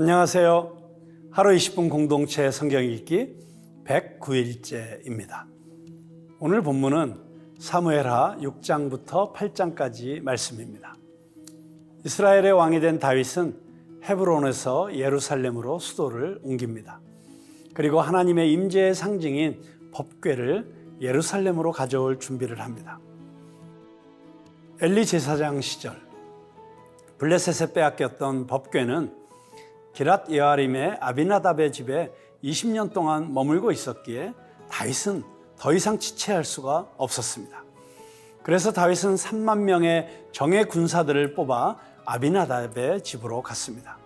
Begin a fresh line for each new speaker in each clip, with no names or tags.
안녕하세요. 하루 20분 공동체 성경 읽기 109일째입니다. 오늘 본문은 사무엘하 6장부터 8장까지 말씀입니다. 이스라엘의 왕이 된 다윗은 헤브론에서 예루살렘으로 수도를 옮깁니다. 그리고 하나님의 임재의 상징인 법궤를 예루살렘으로 가져올 준비를 합니다. 엘리 제사장 시절 블레셋에 빼앗겼던 법궤는 기랏 여아림의 아비나답의 집에 20년 동안 머물고 있었기에 다윗은 더 이상 지체할 수가 없었습니다. 그래서 다윗은 3만 명의 정예 군사들을 뽑아 아비나답의 집으로 갔습니다.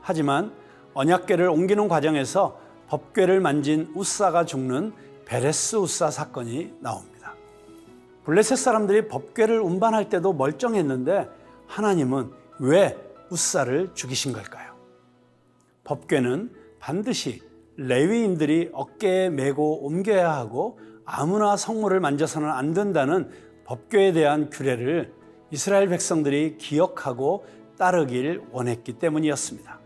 하지만 언약궤를 옮기는 과정에서 법궤를 만진 우사가 죽는 베레스 우사 사건이 나옵니다. 블레셋 사람들이 법궤를 운반할 때도 멀쩡했는데 하나님은 왜 우사를 죽이신 걸까요? 법궤는 반드시 레위인들이 어깨에 메고 옮겨야 하고 아무나 성물을 만져서는 안 된다는 법궤에 대한 규례를 이스라엘 백성들이 기억하고 따르길 원했기 때문이었습니다.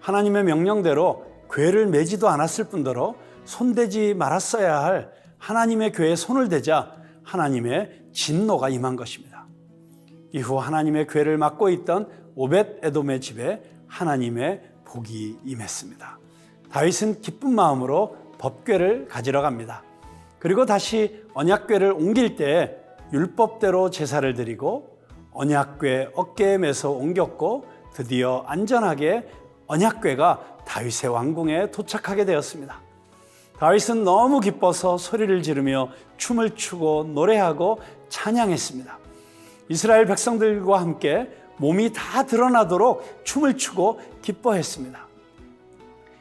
하나님의 명령대로 궤를 매지도 않았을 뿐더러 손대지 말았어야 할 하나님의 궤에 손을 대자 하나님의 진노가 임한 것입니다. 이후 하나님의 궤를 맡고 있던 오벳 에돔의 집에 하나님의 복이 임했습니다. 다윗은 기쁜 마음으로 법궤를 가지러 갑니다. 그리고 다시 언약궤를 옮길 때 율법대로 제사를 드리고 언약궤 어깨에 매서 옮겼고 드디어 안전하게 언약궤가 다윗의 왕궁에 도착하게 되었습니다. 다윗은 너무 기뻐서 소리를 지르며 춤을 추고 노래하고 찬양했습니다. 이스라엘 백성들과 함께 몸이 다 드러나도록 춤을 추고 기뻐했습니다.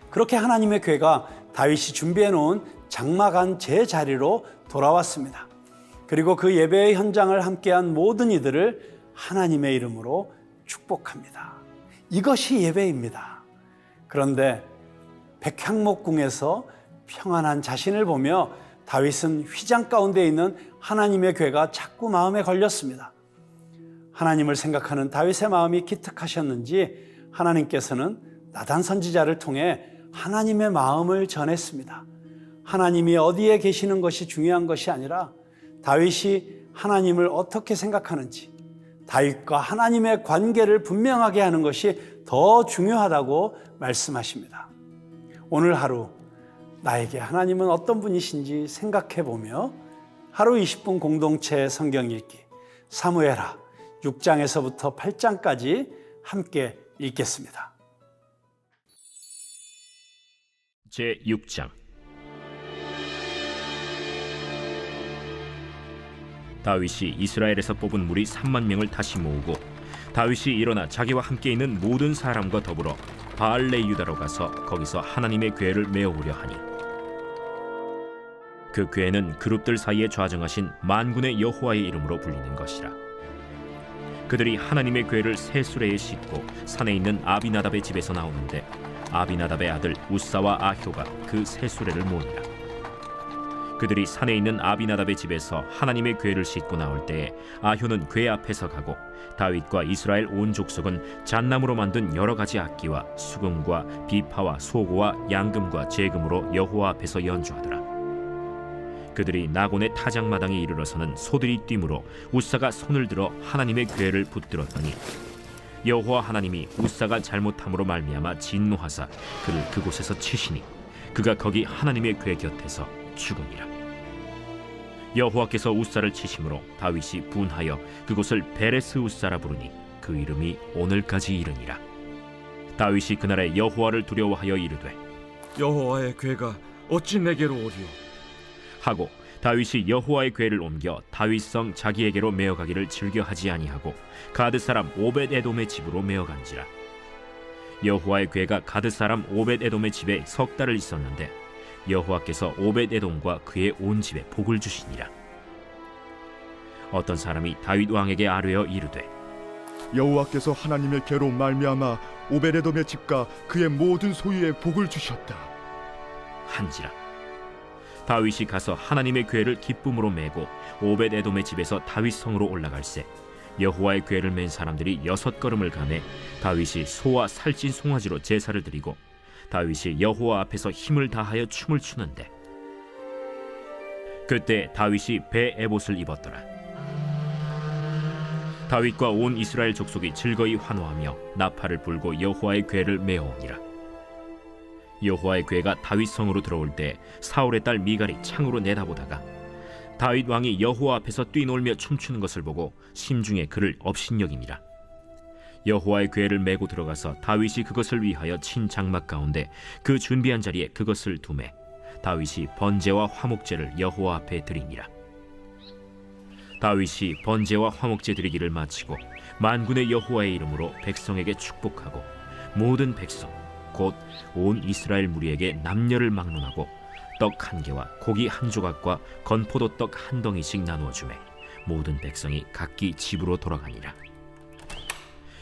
그렇게 하나님의 궤가 다윗이 준비해 놓은 장막한 제 자리로 돌아왔습니다. 그리고 그 예배의 현장을 함께한 모든 이들을 하나님의 이름으로 축복합니다. 이것이 예배입니다. 그런데 백향목궁에서 평안한 자신을 보며 다윗은 휘장 가운데 있는 하나님의 궤가 자꾸 마음에 걸렸습니다. 하나님을 생각하는 다윗의 마음이 기특하셨는지 하나님께서는 나단 선지자를 통해 하나님의 마음을 전했습니다. 하나님이 어디에 계시는 것이 중요한 것이 아니라 다윗이 하나님을 어떻게 생각하는지 다윗과 하나님의 관계를 분명하게 하는 것이 더 중요하다고 말씀하십니다. 오늘 하루 나에게 하나님은 어떤 분이신지 생각해 보며 하루 20분 공동체 성경 읽기 사무엘하 6장에서부터 8장까지 함께 읽겠습니다.
제 6장 다윗이 이스라엘에서 뽑은 무리 3만 명을 다시 모으고 다윗이 일어나 자기와 함께 있는 모든 사람과 더불어 바알레 유다로 가서 거기서 하나님의 궤를 메어오려 하니 그 궤는 그룹들 사이에 좌정하신 만군의 여호와의 이름으로 불리는 것이라 그들이 하나님의 궤를 새 수레에 싣고 산에 있는 아비나답의 집에서 나오는데 아비나답의 아들 우사와 아효가 그새 수레를 모으니라. 그들이 산에 있는 아비나답의 집에서 하나님의 궤를 싣고 나올 때에 아효는 궤 앞에서 가고 다윗과 이스라엘 온 족속은 잣나무로 만든 여러 가지 악기와 수금과 비파와 소고와 양금과 제금으로 여호와 앞에서 연주하더라 그들이 나곤의 타작마당에 이르러서는 소들이 뛰므로 우사가 손을 들어 하나님의 궤를 붙들었더니 여호와 하나님이 우사가 잘못함으로 말미암아 진노하사 그를 그곳에서 치시니 그가 거기 하나님의 궤 곁에서 죽으니라 여호와께서 우사를 치심으로 다윗이 분하여 그곳을 베레스 우사라 부르니 그 이름이 오늘까지 이르니라 다윗이 그날에 여호와를 두려워하여 이르되
여호와의 괴가 어찌 내게로 오리오?
하고 다윗이 여호와의 궤를 옮겨 다윗성 자기에게로 메어가기를 즐겨하지 아니하고 가드 사람 오벳 에돔의 집으로 메어간지라. 여호와의 궤가 가드 사람 오벳 에돔의 집에 석 달을 있었는데 여호와께서 오벳 에돔과 그의 온 집에 복을 주시니라. 어떤 사람이 다윗 왕에게 아뢰어 이르되
여호와께서 하나님의 괴로 말미암아 오베레돔의 집과 그의 모든 소유에 복을 주셨다.
한지라 다윗이 가서 하나님의 궤를 기쁨으로 메고 오벳 에돔의 집에서 다윗 성으로 올라갈새 여호와의 궤를 맨 사람들이 여섯 걸음을 가매 다윗이 소와 살찐 송아지로 제사를 드리고 다윗이 여호와 앞에서 힘을 다하여 춤을 추는데 그때 다윗이 배 에봇을 입었더라. 다윗과 온 이스라엘 족속이 즐거이 환호하며 나팔을 불고 여호와의 궤를 메어오니라 여호와의 궤가 다윗 성으로 들어올 때 사울의 딸 미갈이 창으로 내다보다가 다윗 왕이 여호와 앞에서 뛰놀며 춤추는 것을 보고 심중에 그를 업신여기니라. 여호와의 궤를 메고 들어가서 다윗이 그것을 위하여 친 장막 가운데 그 준비한 자리에 그것을 두매 다윗이 번제와 화목제를 여호와 앞에 드리니라. 다윗이 번제와 화목제 드리기를 마치고 만군의 여호와의 이름으로 백성에게 축복하고 모든 백성 곧 온 이스라엘 무리에게 남녀를 막론하고 떡 한 개와 고기 한 조각과 건포도 떡 한 덩이씩 나누어 주매 모든 백성이 각기 집으로 돌아가니라.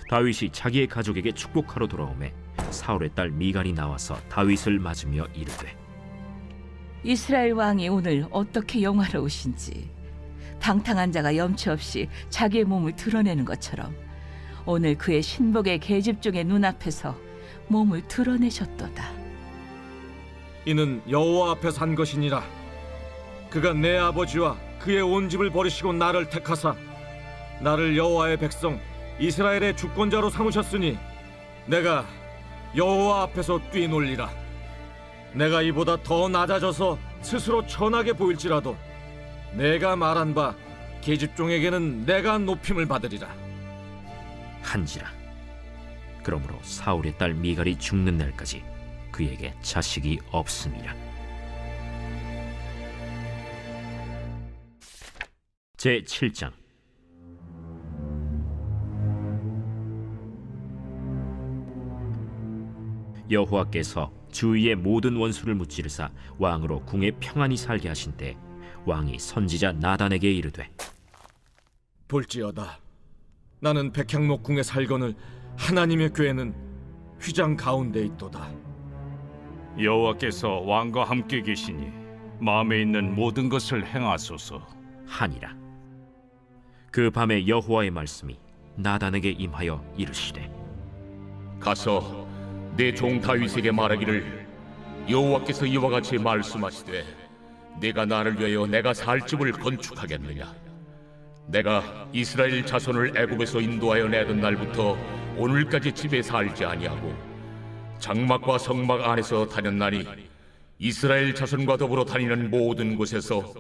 다윗이 자기의 가족에게 축복하러 돌아오매 사울의 딸 미갈이 나와서 다윗을 맞으며 이르되
이스라엘 왕이 오늘 어떻게 영화로우신지 방탕한 자가 염치 없이 자기의 몸을 드러내는 것처럼 오늘 그의 신복의 계집종의 눈앞에서 몸을 드러내셨도다.
이는 여호와 앞에 산 것이니라. 그가 내 아버지와 그의 온 집을 버리시고 나를 택하사 나를 여호와의 백성 이스라엘의 주권자로 삼으셨으니 내가 여호와 앞에서 뛰놀리라. 내가 이보다 더 낮아져서 스스로 천하게 보일지라도 내가 말한 바 계집종에게는 내가 높임을 받으리라.
한지라 그러므로 사울의 딸 미갈이 죽는 날까지 그에게 자식이 없음이라 제 7장 여호와께서 주위의 모든 원수를 무찌르사 왕으로 궁에 평안히 살게 하신 때 왕이 선지자 나단에게 이르되
볼지어다. 나는 백향목 궁에 살거늘 하나님의 궤는 휘장 가운데 있도다.
여호와께서 왕과 함께 계시니 마음에 있는 모든 것을 행하소서.
하니라 그 밤에 여호와의 말씀이 나단에게 임하여 이르시되
가서 내 종 다윗에게 말하기를 여호와께서 이와 같이 말씀하시되 내가 나를 위하여 내가 살 집을 건축하겠느냐 내가 이스라엘 자손을 애굽에서 인도하여 내던 날부터 오늘까지 집에 살지 아니하고 장막과 성막 안에서 다녔나니 이스라엘 자손과 더불어 다니는 모든 곳에서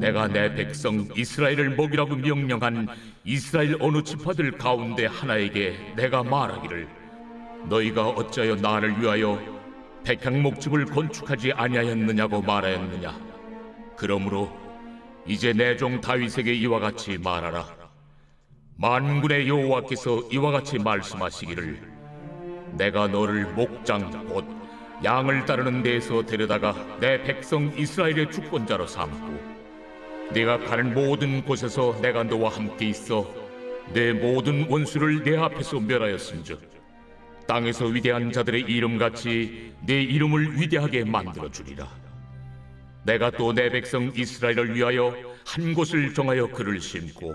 내가 내 백성 이스라엘을 먹이라고 명령한 이스라엘 어느 지파들 가운데 하나에게 내가 말하기를 너희가 어찌하여 나를 위하여 백향목집을 건축하지 아니하였느냐고 말하였느냐? 그러므로 이제 내 종 다윗에게 이와 같이 말하라 만군의 여호와께서 이와 같이 말씀하시기를 내가 너를 목장 곧 양을 따르는 데에서 데려다가 내 백성 이스라엘의 주권자로 삼고 네가 가는 모든 곳에서 내가 너와 함께 있어 내 모든 원수를 내 앞에서 멸하였음즉 땅에서 위대한 자들의 이름같이 내 이름을 위대하게 만들어 주리라. 내가 또 내 백성 이스라엘을 위하여 한 곳을 정하여 그를 심고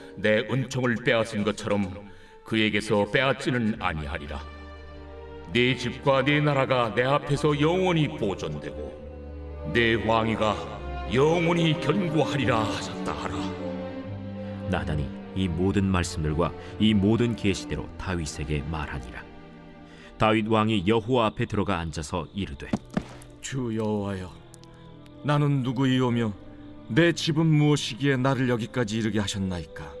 내 은총을 빼앗은 것처럼 그에게서 빼앗지는 아니하리라. 네 집과 네 나라가 내 앞에서 영원히 보존되고 내 왕위가 영원히 견고하리라 하셨다 하라.
나단이 이 모든 말씀들과 이 모든 계시대로 다윗에게 말하니라. 다윗 왕이 여호와 앞에 들어가 앉아서 이르되
주 여호와여 나는 누구이오며 내 집은 무엇이기에 나를 여기까지 이르게 하셨나이까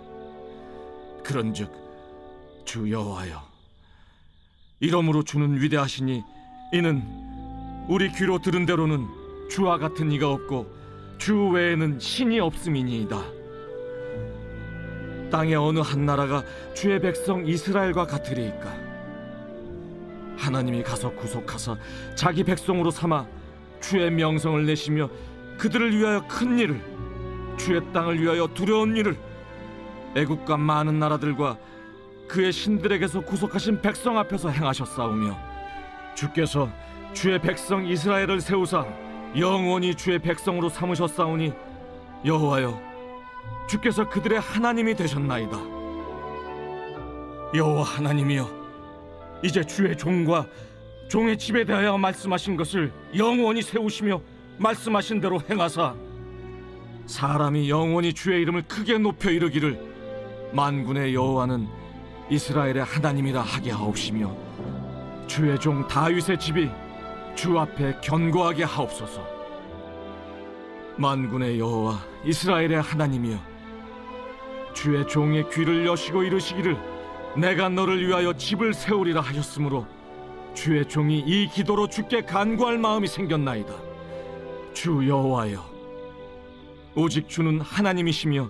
그런즉 주 여호와여 이러므로 주는 위대하시니 이는 우리 귀로 들은 대로는 주와 같은 이가 없고 주 외에는 신이 없음이니이다. 땅의 어느 한 나라가 주의 백성 이스라엘과 같으리이까 하나님이 가서 구속하사 자기 백성으로 삼아 주의 명성을 내시며 그들을 위하여 큰 일을 주의 땅을 위하여 두려운 일을 애국과 많은 나라들과 그의 신들에게서 구속하신 백성 앞에서 행하셨사오며 주께서 주의 백성 이스라엘을 세우사 영원히 주의 백성으로 삼으셨사오니 여호와여 주께서 그들의 하나님이 되셨나이다. 여호와 하나님이여 이제 주의 종과 종의 집에 대하여 말씀하신 것을 영원히 세우시며 말씀하신 대로 행하사 사람이 영원히 주의 이름을 크게 높여 이르기를 만군의 여호와는 이스라엘의 하나님이라 하게 하옵시며 주의 종 다윗의 집이 주 앞에 견고하게 하옵소서 만군의 여호와 이스라엘의 하나님이여 주의 종의 귀를 여시고 이르시기를 내가 너를 위하여 집을 세우리라 하셨으므로 주의 종이 이 기도로 주께 간구할 마음이 생겼나이다. 주 여호와여, 오직 주는 하나님이시며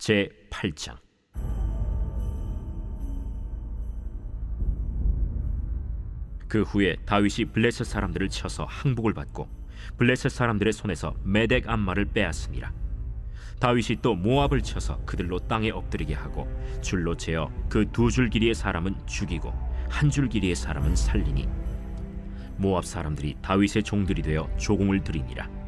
제 8장 그 후에 다윗이 블레셋 사람들을 쳐서 항복을 받고 블레셋 사람들의 손에서 메덱 암마를 빼앗습니다. 다윗이 또 모압을 쳐서 그들로 땅에 엎드리게 하고 줄로 재어 그 두 줄 길이의 사람은 죽이고 한 줄 길이의 사람은 살리니 모압 사람들이 다윗의 종들이 되어 조공을 들이니라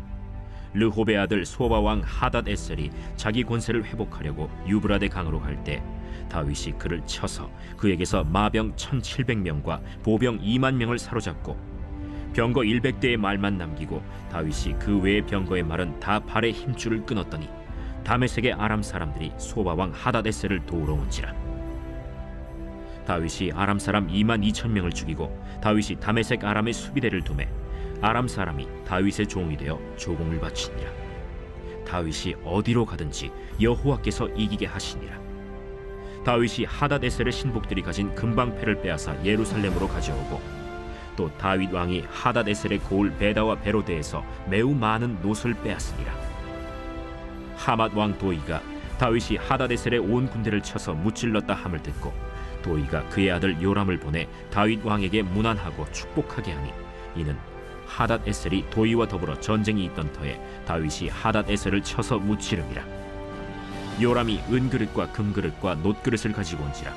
르호베 아들 소바 왕 하닷 에셀이 자기 권세를 회복하려고 유브라데 강으로 갈 때 다윗이 그를 쳐서 그에게서 마병 1700명과 보병 2만 명을 사로잡고 병거 100대의 말만 남기고 다윗이 그 외의 병거의 말은 다 발의 힘줄을 끊었더니 다메섹의 아람 사람들이 소바 왕 하닷 에셀을 도우러 온지라. 다윗이 아람 사람 2만 2천 명을 죽이고 다윗이 다메섹 아람의 수비대를 두매 아람 사람이 다윗의 종이 되어 조공을 바치니라. 다윗이 어디로 가든지 여호와께서 이기게 하시니라. 다윗이 하닷에셀의 신복들이 가진 금방패를 빼앗아 예루살렘으로 가져오고 또 다윗 왕이 하닷에셀의 고을 베다와 베로데에서 매우 많은 노를 빼앗으니라. 하맛 왕 도이가 다윗이 하다데셀의 온 군대를 쳐서 무찔렀다 함을 듣고 도이가 그의 아들 요람을 보내 다윗 왕에게 문안하고 축복하게 하니 이는 하닷 에셀이 도이와 더불어 전쟁이 있던 터에 다윗이 하닷 에셀을 쳐서 무찌름이라 요람이 은그릇과 금그릇과 놋그릇을 가지고 온지라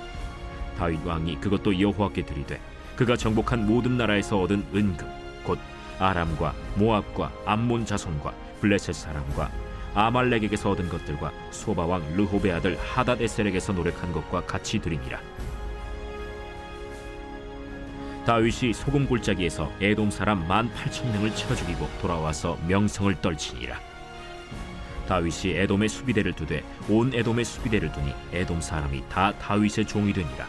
다윗 왕이 그것도 여호와께 드리되 그가 정복한 모든 나라에서 얻은 은금 곧 아람과 모압과 암몬 자손과 블레셋 사람과 아말렉에게서 얻은 것들과 소바 왕 르호베 아들 하닷 에셀에게서 노력한 것과 같이 드리니라. 다윗이 소금 골짜기에서 에돔 사람 만 팔천 명을 쳐 죽이고 돌아와서 명성을 떨치니라. 다윗이 에돔의 수비대를 두되 온 에돔의 수비대를 두니 에돔 사람이 다 다윗의 종이 되니라.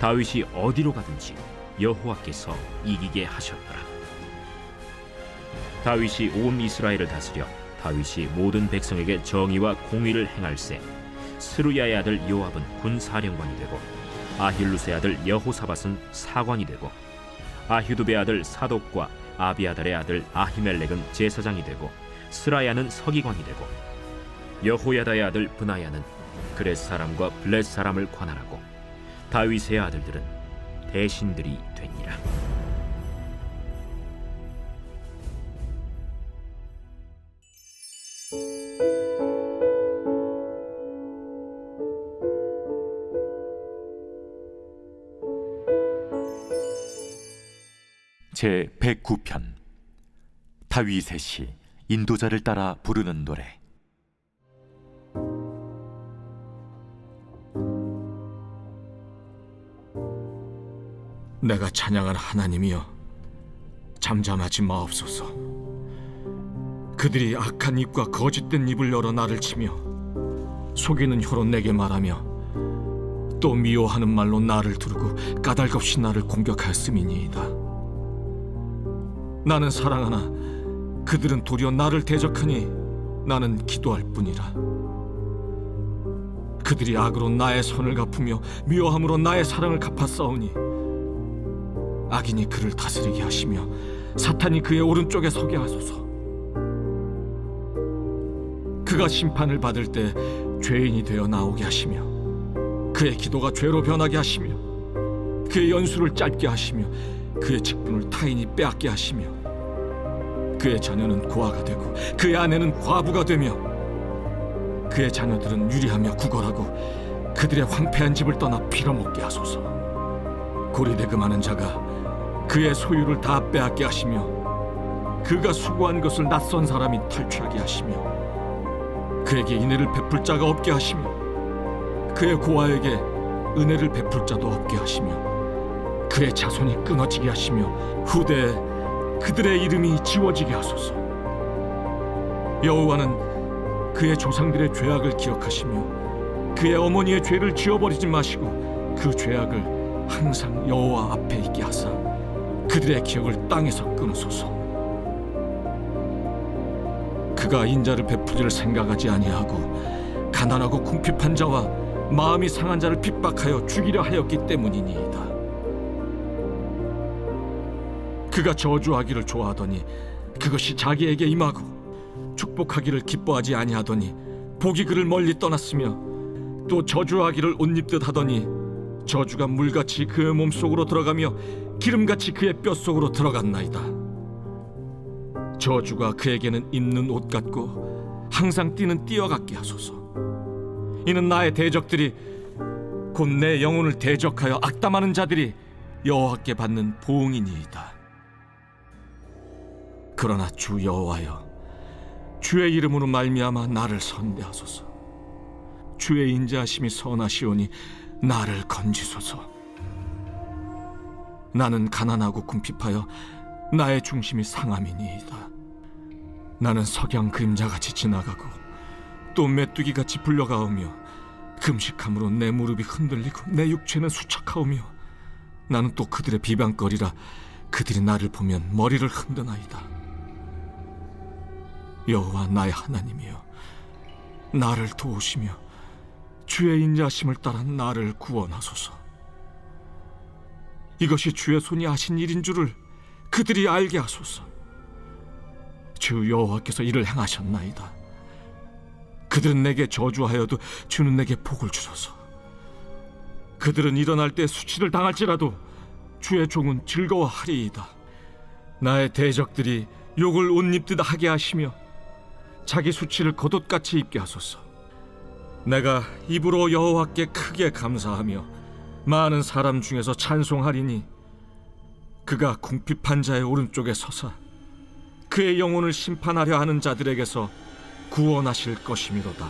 다윗이 어디로 가든지 여호와께서 이기게 하셨더라. 다윗이 온 이스라엘을 다스려 다윗이 모든 백성에게 정의와 공의를 행할세 스루야의 아들 요압은 군 사령관이 되고 아힐루스의 아들 여호사밧은 사관이 되고 아휴두베 아들 사독과 아비아달의 아들 아히멜렉은 제사장이 되고 스라야는 서기관이 되고 여호야다의 아들 브나야는 그렛 사람과 블렛 사람을 관할하고 다윗의 아들들은 대신들이 되니라.
제 109편. 다윗의 시 인도자를 따라 부르는 노래.
내가 찬양할 하나님이여 잠잠하지 마옵소서. 그들이 악한 입과 거짓된 입을 열어 나를 치며 속이는 혀로 내게 말하며 또 미워하는 말로 나를 두르고 까닭없이 나를 공격하였음이니이다 나는 사랑하나 그들은 도리어 나를 대적하니 나는 기도할 뿐이라 그들이 악으로 나의 선을 갚으며 미워함으로 나의 사랑을 갚았사오니 악인이 그를 다스리게 하시며 사탄이 그의 오른쪽에 서게 하소서. 그가 심판을 받을 때 죄인이 되어 나오게 하시며 그의 기도가 죄로 변하게 하시며 그의 연수를 짧게 하시며 그의 직분을 타인이 빼앗게 하시며 그의 자녀는 고아가 되고 그의 아내는 과부가 되며 그의 자녀들은 유리하며 구걸하고 그들의 황폐한 집을 떠나 빌어먹게 하소서. 고리대금하는 자가 그의 소유를 다 빼앗게 하시며 그가 수고한 것을 낯선 사람이 탈취하게 하시며 그에게 인애를 베풀 자가 없게 하시며 그의 고아에게 은혜를 베풀 자도 없게 하시며 그의 자손이 끊어지게 하시며 후대에 그들의 이름이 지워지게 하소서 여호와는 그의 조상들의 죄악을 기억하시며 그의 어머니의 죄를 지워버리지 마시고 그 죄악을 항상 여호와 앞에 있게 하사 그들의 기억을 땅에서 끊으소서. 그가 인자를 베푸리를 생각하지 아니하고 가난하고 궁핍한 자와 마음이 상한 자를 핍박하여 죽이려 하였기 때문이니이다. 그가 저주하기를 좋아하더니 그것이 자기에게 임하고 축복하기를 기뻐하지 아니하더니 복이 그를 멀리 떠났으며 또 저주하기를 옷 입듯 하더니 저주가 물같이 그의 몸 속으로 들어가며 기름같이 그의 뼈 속으로 들어갔나이다. 저주가 그에게는 입는 옷 같고 항상 뛰는 띠와 같게 하소서. 이는 나의 대적들이 곧 내 영혼을 대적하여 악담하는 자들이 여호와께 받는 보응이니이다. 그러나 주 여호와여, 주의 이름으로 말미암아 나를 선대하소서. 주의 인자하심이 선하시오니 나를 건지소서. 나는 가난하고 궁핍하여 나의 중심이 상함이니이다. 나는 석양 그림자같이 지나가고 또 메뚜기같이 불려가오며 금식함으로 내 무릎이 흔들리고 내 육체는 수척하오며 나는 또 그들의 비방거리라 그들이 나를 보면 머리를 흔드나이다. 여호와 나의 하나님이여 나를 도우시며 주의 인자심을 따라 나를 구원하소서. 이것이 주의 손이 하신 일인 줄을 그들이 알게 하소서. 주 여호와께서 이를 행하셨나이다. 그들은 내게 저주하여도 주는 내게 복을 주소서. 그들은 일어날 때 수치를 당할지라도 주의 종은 즐거워하리이다. 나의 대적들이 욕을 옷 입듯 하게 하시며 자기 수치를 겉옷같이 입게 하소서. 내가 입으로 여호와께 크게 감사하며 많은 사람 중에서 찬송하리니 그가 궁핍한 자의 오른쪽에 서사 그의 영혼을 심판하려 하는 자들에게서 구원하실 것이미로다.